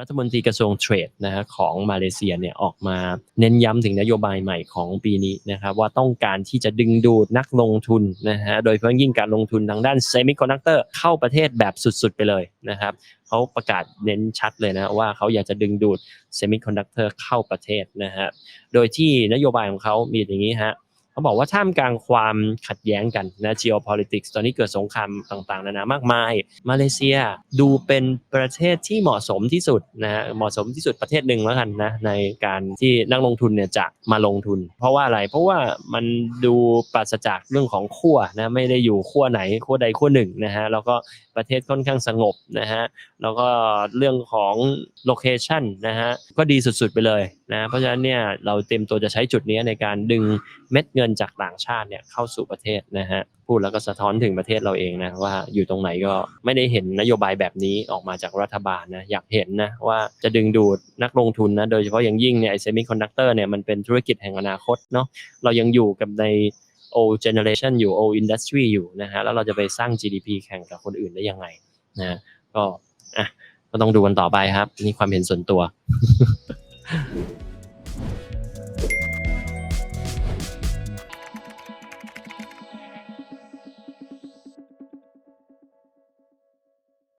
รัฐมนตรีกระทรวงเทรดนะฮะของมาเลเซียเนี่ยออกมาเน้นย้ำถึงนโยบายใหม่ของปีนี้นะครับว่าต้องการที่จะดึงดูดนักลงทุนนะฮะโดยเฉพาะยิ่งการลงทุนทางด้านเซมิคอนดักเตอร์เข้าประเทศแบบสุดๆไปเลยนะครับเขาประกาศเน้นชัดเลยนะว่าเขาอยากจะดึงดูดเซมิคอนดักเตอร์เข้าประเทศนะฮะโดยที่นโยบายของเขามีอย่างนี้ฮะ เขาบอกว่าท่ามกลางความขัดแย้งกันนะ geopolitics ตอนนี้เกิดสงครามต่างๆนานามากมาย มาเลเซียดูเป็นประเทศที่เหมาะสมที่สุดนะฮะเหมาะสมที่สุดประเทศหนึ่งแล้วกันนะในการที่นักลงทุนเนี่ยจะมาลงทุน เพราะว่าอะไรเพราะว่ามันดูปราศจากเรื่องของขั้วนะไม่ได้อยู่ขั้วไหนขั้วใดขั้วหนึ่งนะฮะแล้วก็ประเทศค่อนข้างสงบนะฮะแล้วก็เรื่องของโลเคชันนะฮะก็ดีสุดๆไปเลยนะเพราะฉะนั้นเนี่ยเราเต็มตัวจะใช้จุดนี้ในการดึงเม็ดเงินจากต่างชาติเนี่ยเข้าสู่ประเทศนะฮะพูดแล้วก็สะท้อนถึงประเทศเราเองนะว่าอยู่ตรงไหนก็ไม่ได้เห็นนโยบายแบบนี้ออกมาจากรัฐบาลนะอยากเห็นนะว่าจะดึงดูดนักลงทุนนะโดยเฉพาะอย่างยิ่งเนี่ยไอเซมิคอนดักเตอร์เนี่ยมันเป็นธุรกิจแห่งอนาคตเนาะเรายังอยู่กับใน old generation อยู่ old industry อยู่นะฮะแล้วเราจะไปสร้าง GDP แข่งกับคนอื่นได้ยังไงนะก็อะก็ต้องดูกันต่อไปครับ นี่ความเห็นส่วนตัว